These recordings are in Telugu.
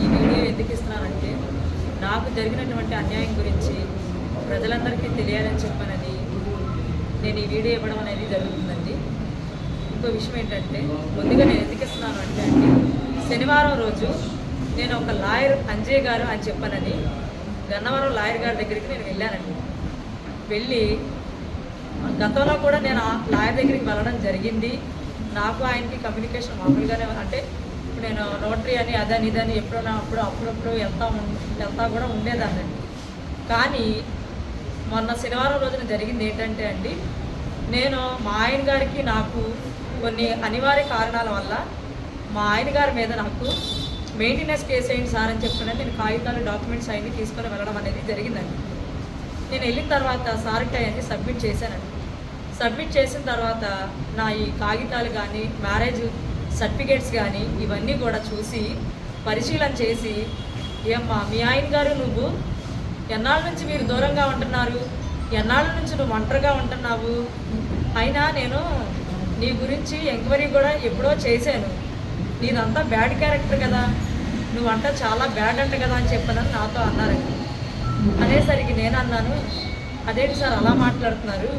ఈ వీడియో ఎందుకు ఇస్తున్నానంటే నాకు జరిగినటువంటి అన్యాయం గురించి ప్రజలందరికీ తెలియాలని చెప్పనని నేను ఈ వీడియో ఇవ్వడం అనేది జరుగుతుందండి. ఇంకో విషయం ఏంటంటే ముందుగా నేను ఎందుకు ఇస్తున్నాను అంటే అండి శనివారం రోజు నేను ఒక లాయర్ అంజయ్ గారు అని చెప్పానని గన్నవరం లాయర్ గారి దగ్గరికి నేను వెళ్ళానండి. వెళ్ళి గతంలో కూడా నేను ఆ లాయర్ దగ్గరికి వెళ్ళడం జరిగింది. నాకు ఆయనకి కమ్యూనికేషన్ మామూలుగానే అంటే నేను రోటరీ అని అదని ఇదని ఎప్పుడైనా అప్పుడు అప్పుడప్పుడు వెళ్తా వెళ్తా కూడా ఉండేదాన్నండి కానీ మొన్న శనివారం రోజున జరిగింది ఏంటంటే అండి నేను మా ఆయన గారికి నాకు కొన్ని అనివార్య కారణాల వల్ల మా ఆయన గారి మీద నాకు మెయింటెనెన్స్ కేసు అయింది సార్ అని చెప్పిన నేను కాగితాలు డాక్యుమెంట్స్ అన్ని తీసుకొని వెళ్ళడం అనేది జరిగిందండి. నేను వెళ్ళిన తర్వాత సార్కి అవన్నీ సబ్మిట్ చేశానండి. సబ్మిట్ చేసిన తర్వాత నా ఈ కాగితాలు కానీ మ్యారేజ్ సర్టిఫికేట్స్ కానీ ఇవన్నీ కూడా చూసి పరిశీలన చేసి ఏమ్మా మీ ఆయన గారు నువ్వు ఎన్నాళ్ళ నుంచి మీరు దూరంగా ఉంటున్నారు? ఎన్నాళ్ళ నుంచి నువ్వు ఒంటరిగా ఉంటున్నావు? అయినా నేను నీ గురించి ఎంక్వైరీ కూడా ఎప్పుడో చేశాను. నీదంతా బ్యాడ్ క్యారెక్టర్ కదా. నువ్వంట చాలా బ్యాడ్ అంట కదా అని చెప్పనని నాతో అన్నారండి. అనేసరికి నేను అన్నాను అదేంటి సార్ అలా మాట్లాడుతున్నారు?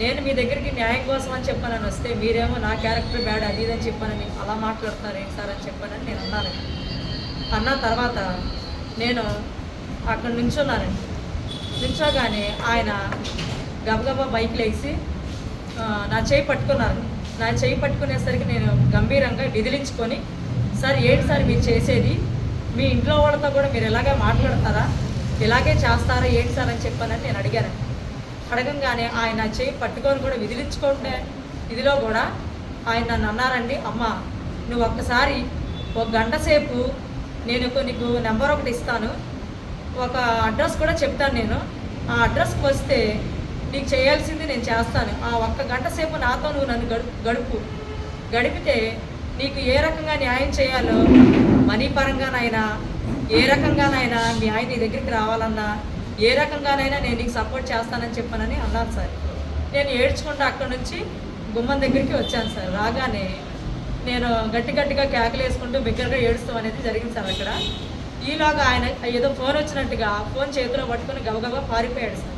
నేను మీ దగ్గరికి న్యాయం కోసం అని చెప్పానని వస్తే మీరేమో నా క్యారెక్టర్ బ్యాడ్ అది ఇదని చెప్పానని అలా మాట్లాడుతున్నారు ఏంటి సార్ అని చెప్పానని నేను అన్నాను. అన్న తర్వాత నేను అక్కడ నించున్నానండి నించోగానే ఆయన గబగబా బైక్లు వేసి నా చేయి పట్టుకున్నారు. నా చేయి పట్టుకునేసరికి నేను గంభీరంగా విదిలించుకొని సార్ ఏంటి సార్ మీరు చేసేది? మీ ఇంట్లో వాళ్ళతో కూడా మీరు ఇలాగే మాట్లాడతారా? ఇలాగే చేస్తారా? ఏంటి సార్ అని చెప్పానని నేను అడిగాను. అడగంగానే ఆయన చేయి పట్టుకొని కూడా విదిలించుకుంటే ఇదిలో కూడా ఆయన నన్ను అన్నారండి అమ్మ నువ్వు ఒక్కసారి ఒక గంట సేపు నేను నీకు నెంబర్ ఒకటి ఇస్తాను. ఒక అడ్రస్ కూడా చెప్తాను నేను. ఆ అడ్రస్కి వస్తే నీకు చేయాల్సింది నేను చేస్తాను. ఆ ఒక్క గంట సేపు నాతో నువ్వు నన్ను గడుపు గడుపు. గడిపితే నీకు ఏ రకంగా న్యాయం చేయాలో మనీ పరంగానైనా ఏ రకంగానైనా మీ ఆయన నీ దగ్గరికి రావాలన్నా ఏ రకంగానైనా నేను నీకు సపోర్ట్ చేస్తానని చెప్పానని అన్నారు సార్. నేను ఏడ్చుకుంటూ అక్కడ నుంచి గుమ్మం దగ్గరికి వచ్చాను సార్. రాగానే నేను గట్టి గట్టిగా కేకలు వేసుకుంటూ బిగ్గరగా ఏడుస్తాం అనేది జరిగింది సార్ అక్కడ. ఈలోగా ఆయన ఏదో ఫోన్ వచ్చినట్టుగా ఫోన్ చేతిలో పట్టుకొని గబగబా పారిపోయాడు సార్.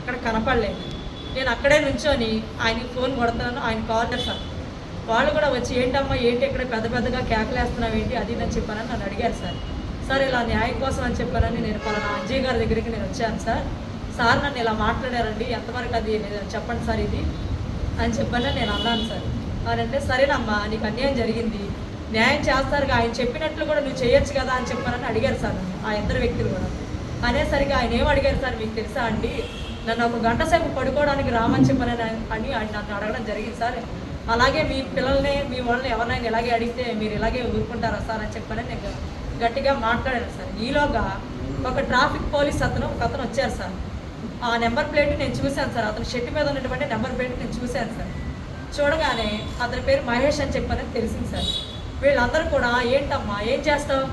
అక్కడ కనపడలేదు. నేను అక్కడే నుంచొని ఆయనకి ఫోన్ కొడతాను ఆయన కాలర్ సార్. వాళ్ళు కూడా వచ్చి ఏంటమ్మా ఏంటి ఇక్కడ పెద్ద పెద్దగా కేకలేస్తున్నావు ఏంటి? అది నేను చెప్పానని నన్ను అడిగారు సార్. సార్ ఇలా న్యాయం కోసం అని చెప్పానని నేను పలానా అజయ్ గారి దగ్గరికి నేను వచ్చాను సార్. సార్ నన్ను ఇలా మాట్లాడారండి ఎంతవరకు అది నేను చెప్పండి సార్ ఇది అని చెప్పానని నేను అన్నాను సార్. అంటే సరేనమ్మా నీకు అన్యాయం జరిగింది. న్యాయం చేస్తారుగా ఆయన చెప్పినట్లు కూడా నువ్వు చేయొచ్చు కదా అని చెప్పానని అడిగారు సార్ ఆ ఇద్దరు వ్యక్తులు కూడా. అనేసరికి ఆయన ఏం అడిగారు సార్ మీకు తెలుసా అండి? నన్ను ఒక గంట సేపు పడుకోవడానికి రామని చెప్పానని అని ఆయన నన్ను అడగడం జరిగింది సార్. అలాగే మీ పిల్లల్ని మీ వాళ్ళని ఎవరినైనా ఇలాగే అడిగితే మీరు ఇలాగే ఊరుకుంటారా సార్ అని చెప్పానని నేను గట్టిగా మాట్లాడాను సార్. ఈలోగా ఒక ట్రాఫిక్ పోలీస్ అతను ఒక అతను వచ్చారు సార్. ఆ నెంబర్ ప్లేట్ నేను చూశాను సార్. అతను షెట్ మీద ఉన్నటువంటి నెంబర్ ప్లేట్ నేను చూశాను సార్. చూడగానే అతని పేరు మహేష్ అని చెప్పానని తెలిసింది సార్. వీళ్ళందరూ కూడా ఏంటమ్మా ఏం చేస్తావు?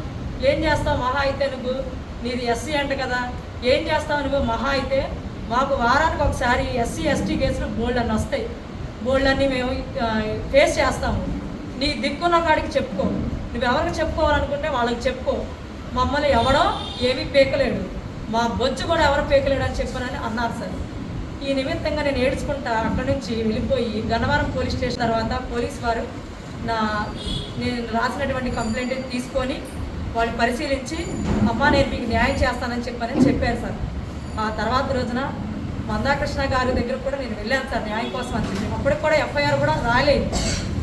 ఏం చేస్తావు మహా అయితే నువ్వు? నీది ఎస్సీ అంట కదా. ఏం చేస్తావు నువ్వు మహా అయితే? మాకు వారానికి ఒకసారి ఎస్సీ ఎస్టీ కేసులు బోల్డ్ అన్నీ వస్తాయి. బోల్డ్ అన్నీ మేము ఫేస్ చేస్తాము. నీ దిక్కున్న కాడికి చెప్పుకో. నువ్వు ఎవరికి చెప్పుకోవాలనుకుంటే వాళ్ళకి చెప్పుకో మమ్మల్ని ఎవడో ఏమీ పీకలేడు. మా బొచ్చు కూడా ఎవరు పేకలేడు అని చెప్పానని అన్నారు సార్. ఈ నిమిత్తంగా నేను ఏడ్చుకుంటా అక్కడి నుంచి వెళ్ళిపోయి గన్నవరం పోలీస్ స్టేషన్ తర్వాత పోలీస్ వారు నా నేను రాసినటువంటి కంప్లైంట్ తీసుకొని వాళ్ళు పరిశీలించి అమ్మ నేను మీకు న్యాయం చేస్తానని చెప్పానని చెప్పారు సార్. ఆ తర్వాత రోజున మందాకృష్ణ గారి దగ్గర కూడా నేను వెళ్ళాను సార్ న్యాయం కోసం అని చెప్పి. అప్పటికి కూడా ఎఫ్ఐఆర్ కూడా రాలేదు.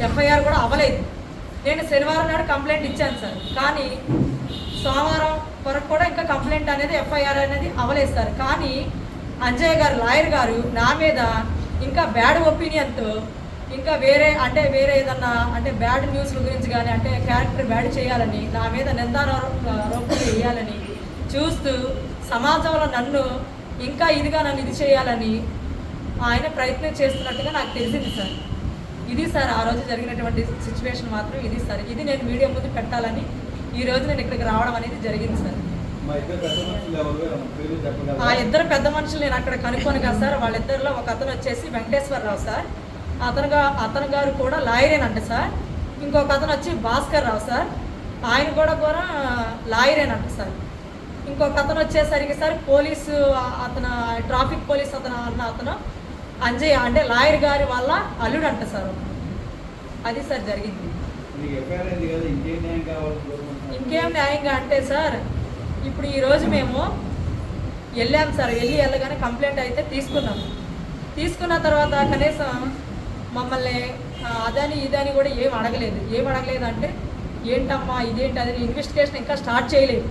ఎఫ్ఐఆర్ కూడా అవ్వలేదు. నేను శనివారం నాడు కంప్లైంట్ ఇచ్చాను సార్. కానీ సోమవారం వరకు కూడా ఇంకా కంప్లైంట్ అనేది ఎఫ్ఐఆర్ అనేది అవ్వలేదు సార్. కానీ అంజయ్ గారు లాయర్ గారు నా మీద ఇంకా బ్యాడ్ ఒపీనియన్తో ఇంకా వేరే అంటే వేరే ఏదన్నా అంటే బ్యాడ్ న్యూస్ల గురించి కానీ అంటే క్యారెక్టర్ బ్యాడ్ చేయాలని నా మీద నిందారోపణలు వేయాలని చూస్తూ సమాజంలో నన్ను ఇంకా ఇదిగా నన్ను ఇది చేయాలని ఆయన ప్రయత్నం చేస్తున్నట్టుగా నాకు తెలిసింది సార్. ఇది సార్ ఆ రోజు జరిగినటువంటి సిచ్యువేషన్ మాత్రం ఇది సార్. ఇది నేను మీడియా ముందు పెట్టాలని ఈ రోజు నేను ఇక్కడికి రావడం అనేది జరిగింది సార్. ఆ? ఇద్దరు పెద్ద మనుషులు నేను అక్కడ కనుక్కోను కదా సార్. వాళ్ళిద్దరిలో ఒక అతను వచ్చేసి వెంకటేశ్వరరావు సార్. అతనుగా అతను గారు కూడా లాయరేనంట సార్. ఇంకొక అతను వచ్చి భాస్కర్ రావు సార్. ఆయన కూడా కూడా లాయరేనంట సార్. ఇంకొక అతను వచ్చేసరికి సార్ పోలీసు అతను ట్రాఫిక్ పోలీస్ అతను అన్న అతను అంజయ్య అంటే లాయర్ గారి వాళ్ళ అల్లుడు అంట సార్. అది సార్ జరిగింది. ఇంకేం న్యాయంగా అంటే సార్ ఇప్పుడు ఈరోజు మేము వెళ్ళాం సార్ వెళ్ళి వెళ్ళగానే కంప్లైంట్ అయితే తీసుకున్నాం. తీసుకున్న తర్వాత కనీసం మమ్మల్ని అదని ఇదని కూడా ఏం అడగలేదు. ఏం అడగలేదు అంటే ఏంటమ్మా ఇదేంటి? అది ఇన్వెస్టిగేషన్ ఇంకా స్టార్ట్ చేయలేదు.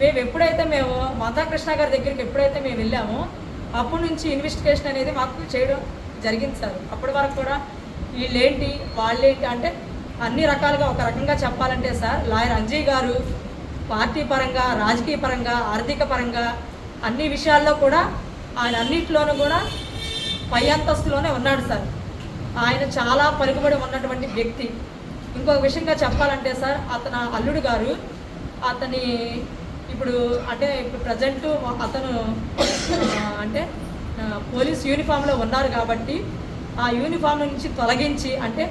మేము ఎప్పుడైతే మేము మందాకృష్ణ గారి దగ్గరికి ఎప్పుడైతే మేము వెళ్ళామో అప్పటి నుంచి ఇన్వెస్టిగేషన్ అనేది మాకు చేయడం జరిగింది సార్. అప్పటి వరకు కూడా వీళ్ళేంటి వాళ్ళేంటి అంటే అన్ని రకాలుగా ఒక రకంగా చెప్పాలంటే సార్ లాయర్ అంజయ్ గారు పార్టీ పరంగా రాజకీయ పరంగా ఆర్థిక పరంగా అన్ని విషయాల్లో కూడా ఆయన అన్నింటిలోనూ కూడా పై అంతస్తులోనే ఉన్నాడు సార్. ఆయన చాలా పలుకుబడి ఉన్నటువంటి వ్యక్తి. ఇంకొక విషయంగా చెప్పాలంటే సార్ అతను అల్లుడు గారు అతని ఇప్పుడు అంటే ఇప్పుడు ప్రజెంట్ అతను అంటే పోలీస్ యూనిఫామ్లో ఉన్నారు కాబట్టి ఆ యూనిఫామ్ నుంచి తొలగించి అంటే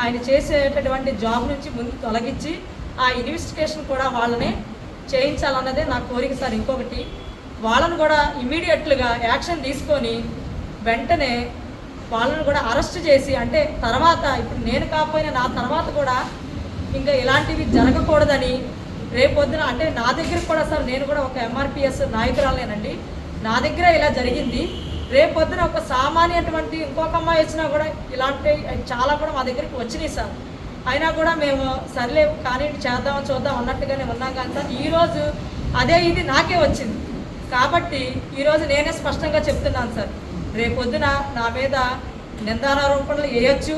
ఆయన చేసేటటువంటి జాబ్ నుంచి ముందు తొలగించి ఆ ఇన్వెస్టిగేషన్ కూడా వాళ్ళని చేయించాలన్నదే నా కోరిక సార్. ఇంకొకటి వాళ్ళను కూడా ఇమీడియట్లుగా యాక్షన్ తీసుకొని వెంటనే వాళ్ళను కూడా అరెస్ట్ చేసి అంటే తర్వాత ఇప్పుడు నేను కాకపోయినా నా తర్వాత కూడా ఇంకా ఇలాంటివి జరగకూడదని రేపొద్దున అంటే నా దగ్గర కూడా సార్ నేను కూడా ఒక ఎంఆర్పిఎస్ నాయకురాలేనండి నా దగ్గర ఇలా జరిగింది. రేపొద్దున ఒక సామాన్యటువంటి ఇంకొక అమ్మాయి వచ్చినా కూడా ఇలాంటి చాలా కూడా మా దగ్గరికి వచ్చినాయి సార్. అయినా కూడా మేము సర్లే కానీ చేద్దాం చూద్దాం అన్నట్టుగానే ఉన్నాం కానీ సార్ ఈరోజు అదే ఇది నాకే వచ్చింది. కాబట్టి ఈరోజు నేనే స్పష్టంగా చెప్తున్నాను సార్. రేపొద్దున నా మీద నిందారోపణలు వేయచ్చు.